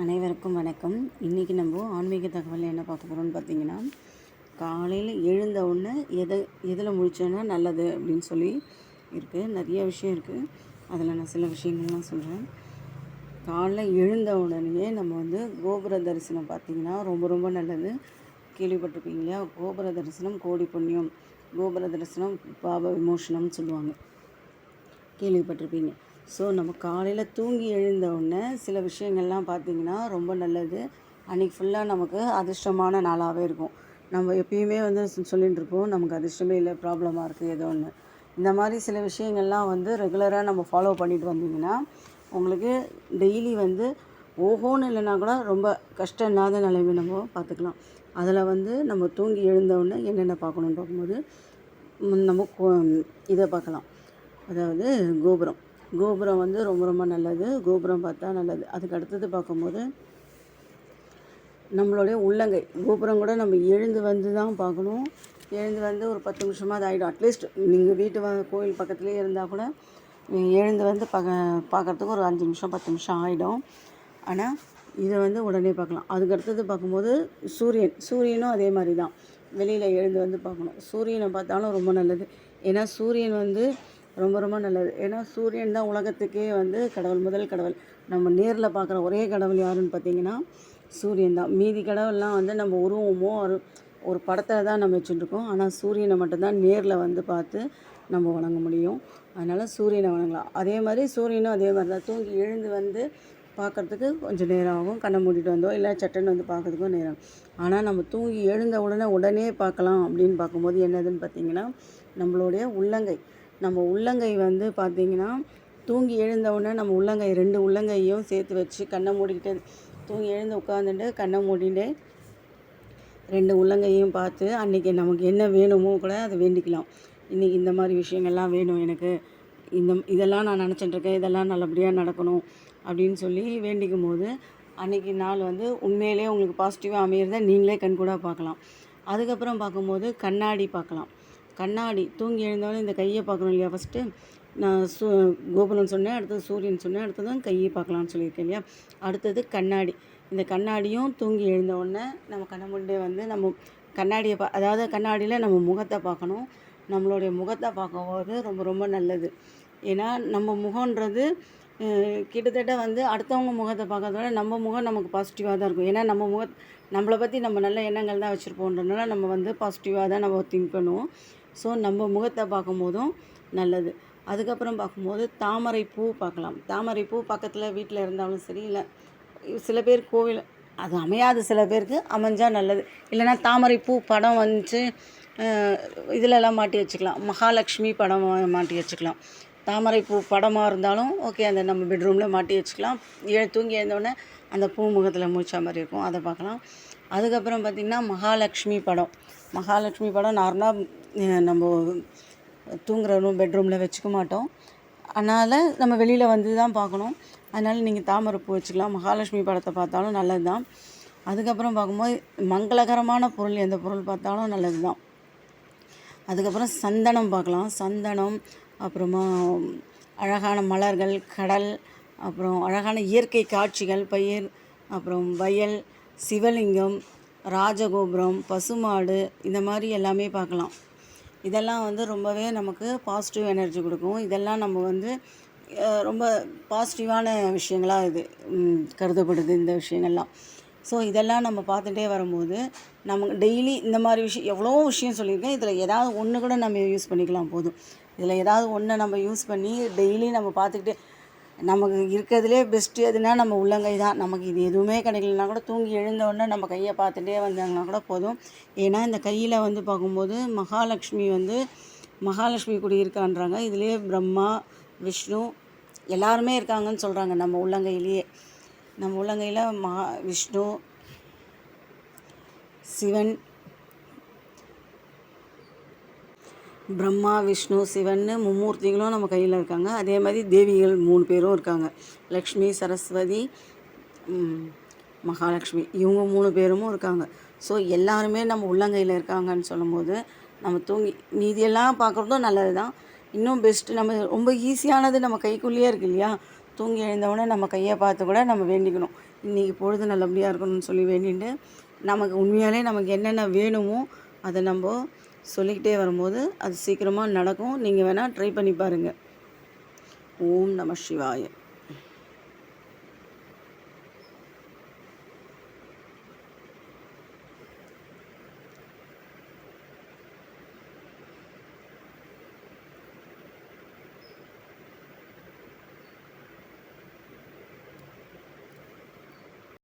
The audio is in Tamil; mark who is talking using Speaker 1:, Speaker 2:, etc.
Speaker 1: அனைவருக்கும் வணக்கம். இன்றைக்கி நம்ம ஆன்மீக தகவல் என்ன பார்க்க போகிறோம்னு பார்த்தீங்கன்னா காலையில் எழுந்த உடனே எதை எதில் முடித்தோன்னா நல்லது அப்படின்னு சொல்லி இருக்குது நிறைய விஷயம் இருக்குது அதில் நான் சில விஷயங்கள்லாம் சொல்கிறேன் காலைல எழுந்த உடனேயே நம்ம வந்து கோபுர தரிசனம் பார்த்திங்கன்னா ரொம்ப ரொம்ப நல்லது. கேள்விப்பட்டிருப்பீங்க இல்லையா? கோபுர தரிசனம் கோடி புண்ணியம். கோபுர தரிசனம் பாப விமோசனம்னு சொல்லுவாங்க. கேள்விப்பட்டிருப்பீங்க. ஸோ நம்ம காலையில் தூங்கி எழுந்த உடனே சில விஷயங்கள்லாம் பார்த்திங்கன்னா ரொம்ப நல்லது. அன்றைக்கி ஃபுல்லாக நமக்கு அதிர்ஷ்டமான நாளாகவே இருக்கும். நம்ம எப்பயுமே வந்து சொல்லிகிட்டு சொல்லிட்டு இருப்போம் நமக்கு அதிர்ஷ்டமே இல்லை ப்ராப்ளமாக இருக்குது ஏதோ ஒன்று இந்த மாதிரி சில விஷயங்கள்லாம் வந்து ரெகுலராக நம்ம ஃபாலோ பண்ணிட்டு வந்தீங்கன்னா உங்களுக்கு டெய்லி வந்து ஓஹோன்னு இல்லைன்னா கூட ரொம்ப கஷ்டம் இல்லாத நிலைமை நம்ம பார்த்துக்கலாம். அதில் வந்து நம்ம தூங்கி எழுந்தவுடனே என்னென்ன பார்க்கணுன்னு பார்க்கும்போது நம்ம கோ- இதை பார்க்கலாம். அதாவது கோபுரம். கோபுரம் வந்து ரொம்ப ரொம்ப நல்லது. கோபுரம் பார்த்தா நல்லது. அதுக்கு அடுத்தது பார்க்கும்போது நம்மளுடைய உள்ளங்கை. கோபுரம் கூட நம்ம எழுந்து வந்து தான் பார்க்கணும். எழுந்து வந்து ஒரு பத்து நிமிஷமாக அது ஆகிடும் அட்லீஸ்ட் நீங்கள் வீட்டு வ கோயில் பக்கத்துலேயே இருந்தால் கூட நீங்கள் எழுந்து வந்து பக பார்க்குறதுக்கு ஒரு அஞ்சு நிமிஷம் பத்து நிமிஷம் ஆகிடும் ஆனால் இதை வந்து உடனே பார்க்கலாம். அதுக்கு அடுத்தது பார்க்கும்போது சூரியன். சூரியனும் அதே மாதிரி தான். வெளியில் எழுந்து வந்து பார்க்கணும். சூரியனை பார்த்தாலும் ரொம்ப நல்லது. ஏன்னா சூரியன் வந்து ரொம்ப ரொம்ப நல்லது. ஏன்னா சூரியன் தான் உலகத்துக்கே வந்து கடவுள் முதல் கடவுள். நம்ம நேரில் பார்க்குற ஒரே கடவுள் யாருன்னு பார்த்தீங்கன்னா சூரியன் தான். மீதி கடவுள்லாம் வந்து நம்ம உருவமோ ஒரு ஒரு படத்தில் தான் நம்ம வச்சுட்டுருக்கோம். ஆனால் சூரியனை மட்டும்தான் நேரில் வந்து பார்த்து நம்ம வணங்க முடியும். அதனால் சூரியனை வணங்கலாம். அதே மாதிரி சூரியனும் அதே மாதிரி தான். தூங்கி எழுந்து வந்து பார்க்குறதுக்கு கொஞ்சம் நேரம் ஆகும். கண்ணை மூடிட்டு வந்தோ இல்லை சட்டன் வந்து பார்க்குறதுக்கும் நேரம் ஆகும். ஆனால் நம்ம தூங்கி எழுந்த உடனே உடனே பார்க்கலாம் அப்படின்னு பார்க்கும்போது என்னதுன்னு பார்த்தீங்கன்னா நம்மளுடைய உள்ளங்கை. நம்ம உள்ளங்கை வந்து பார்த்திங்கன்னா தூங்கி எழுந்தவுடனே நம்ம உள்ளங்கை ரெண்டு உள்ளங்கையும் சேர்த்து வச்சு கண்ணை மூடிக்கிட்டு தூங்கி எழுந்து உட்காந்துட்டு கண்ணை மூடிட்டு ரெண்டு உள்ளங்கையும் பார்த்து அன்றைக்கி நமக்கு என்ன வேணுமோ கூட அதை வேண்டிக்கலாம். இன்றைக்கி இந்த மாதிரி விஷயங்கள்லாம் வேணும் எனக்கு. இந்த இதெல்லாம் நான் நினச்சிட்டுருக்கேன் இதெல்லாம் நல்லபடியாக நடக்கணும் அப்படின்னு சொல்லி வேண்டிக்கும் போது அன்றைக்கி நாள் வந்து உண்மையிலே உங்களுக்கு பாசிட்டிவாக அமையிறத நீங்களே கண்கூடாக பார்க்கலாம். அதுக்கப்புறம் பார்க்கும்போது கண்ணாடி பார்க்கலாம். கண்ணாடி தூங்கி எழுந்தவொடனே இந்த கையை பார்க்கணும் இல்லையா ஃபஸ்ட்டு நான் சூ கோபுரம் சொன்னேன் அடுத்தது சூரியன் சொன்னேன் அடுத்தது கையை பார்க்கலாம்னு சொல்லியிருக்கேன் இல்லையா? அடுத்தது கண்ணாடி. இந்த கண்ணாடியும் தூங்கி எழுந்த உடனே நம்ம கண்ணமுண்டே வந்து நம்ம கண்ணாடியை பா அதாவது கண்ணாடியில் நம்ம முகத்தை பார்க்கணும். நம்மளுடைய முகத்தை பார்க்கும்போது ரொம்ப ரொம்ப நல்லது. ஏன்னா நம்ம முகன்றது கிட்டத்தட்ட வந்து அடுத்தவங்க முகத்தை பார்க்கறதோட நம்ம முகம் நமக்கு பாசிட்டிவாக தான் இருக்கும். ஏன்னா நம்ம முக நம்மளை பற்றி நம்ம நல்ல எண்ணங்கள் தான் வச்சுருப்போன்றதுனால நம்ம வந்து பாசிட்டிவாக தான் நம்ம திங்க் பண்ணுவோம். ஸோ நம்ம முகத்தை பார்க்கும்போதும் நல்லது. அதுக்கப்புறம் பார்க்கும்போது தாமரை பூ பார்க்கலாம். தாமரை பூ பக்கத்தில் வீட்டில் இருந்தாலும் சரி இல்லை சில பேர் கோவில் அது அமையாது சில பேருக்கு அமைஞ்சால் நல்லது. இல்லைன்னா தாமரை பூ படம் வந்துச்சு இதிலெல்லாம் மாட்டி வச்சுக்கலாம். மகாலட்சுமி படம் மாட்டி வச்சுக்கலாம். தாமரை பூ படமாக இருந்தாலும் ஓகே அந்த நம்ம பெட்ரூமில் மாட்டி வச்சுக்கலாம். ஏ தூங்கி எழுந்தோடனே அந்த பூ முகத்தில் மூச்சா மாதிரி இருக்கும். அதை பார்க்கலாம். அதுக்கப்புறம் பார்த்திங்கன்னா மகாலட்சுமி படம். மகாலட்சுமி படம் நார்மலாக நம்ம தூங்குற ரூம் பெட்ரூமில் வச்சுக்க மாட்டோம். அதனால் நம்ம வெளியில் வந்து தான் பார்க்கணும். அதனால் நீங்கள் தாமரை பூ வச்சுக்கலாம். மகாலட்சுமி படத்தை பார்த்தாலும் நல்லது தான் அதுக்கப்புறம் பார்க்கும்போது மங்களகரமான பொருள் எந்த பொருள் பார்த்தாலும் நல்லது தான் அதுக்கப்புறம் சந்தனம் பார்க்கலாம். சந்தனம் அப்புறமா அழகான மலர்கள் கடல் அப்புறம் அழகான இயற்கை காட்சிகள் பயிர் அப்புறம் வயல் சிவலிங்கம் ராஜகோபுரம் பசுமாடு இந்த மாதிரி எல்லாமே பார்க்கலாம். இதெல்லாம் வந்து ரொம்பவே நமக்கு பாசிட்டிவ் எனர்ஜி கொடுக்கும். இதெல்லாம் நம்ம வந்து ரொம்ப பாசிட்டிவான விஷயங்களாக இது கருதப்படுது இந்த விஷயங்கள்லாம். ஸோ இதெல்லாம் நம்ம பார்த்துட்டே வரும்போது நமக்கு டெய்லி இந்த மாதிரி விஷயம் எவ்வளோ விஷயம் சொல்லியிருக்கேன் இதில் ஏதாவது ஒன்று கூட நம்ம யூஸ் பண்ணிக்கலாம் போதும். இதில் ஏதாவது ஒன்று நம்ம யூஸ் பண்ணி டெய்லி நம்ம பார்த்துக்கிட்டே நமக்கு இருக்கிறதுலே பெஸ்ட்டு எதுனா நம்ம உள்ளங்கை தான். நமக்கு இது எதுவுமே கிடைக்கலனா கூட தூங்கி எழுந்தவுடனே நம்ம கையை பார்த்துட்டே வந்தாங்கன்னா கூட போதும். ஏன்னா இந்த கையில் வந்து பார்க்கும்போது மகாலட்சுமி வந்து மகாலட்சுமி குடியிருக்கான்றாங்க. இதுலேயே பிரம்மா விஷ்ணு எல்லாருமே இருக்காங்கன்னு சொல்கிறாங்க நம்ம உள்ளங்கையிலேயே. நம்ம உள்ளங்கையில் மகா விஷ்ணு சிவன் பிரம்மா விஷ்ணு சிவன்னு மும்மூர்த்திகளும் நம்ம கையில் இருக்காங்க. அதே மாதிரி தேவிகள் மூணு பேரும் இருக்காங்க. லக்ஷ்மி சரஸ்வதி மகாலட்சுமி இவங்க மூணு பேரும் இருக்காங்க. ஸோ எல்லாருமே நம்ம உள்ளங்கையில் இருக்காங்கன்னு சொல்லும்போது நம்ம தூங்கி மீதியெல்லாம் பார்க்குறதும் நல்லது தான் இன்னும் பெஸ்ட்டு நம்ம ரொம்ப ஈஸியானது நம்ம கைக்குள்ளேயே இருக்கு இல்லையா? தூங்கி எழுந்தவுடனே நம்ம கையை பார்த்து கூட நம்ம வேண்டிக்கணும். இன்றைக்கி பொழுது நல்லபடியாக இருக்கணும்னு சொல்லி வேண்டிட்டு நமக்கு உண்மையாலே நமக்கு என்னென்ன வேணுமோ அதை நம்ம சொல்லிக்கிட்டே வரும்போது அது சீக்கிரமாக நடக்கும். நீங்கள் வேணால் ட்ரை பண்ணி பாருங்கள் ஓம் நம சிவாய.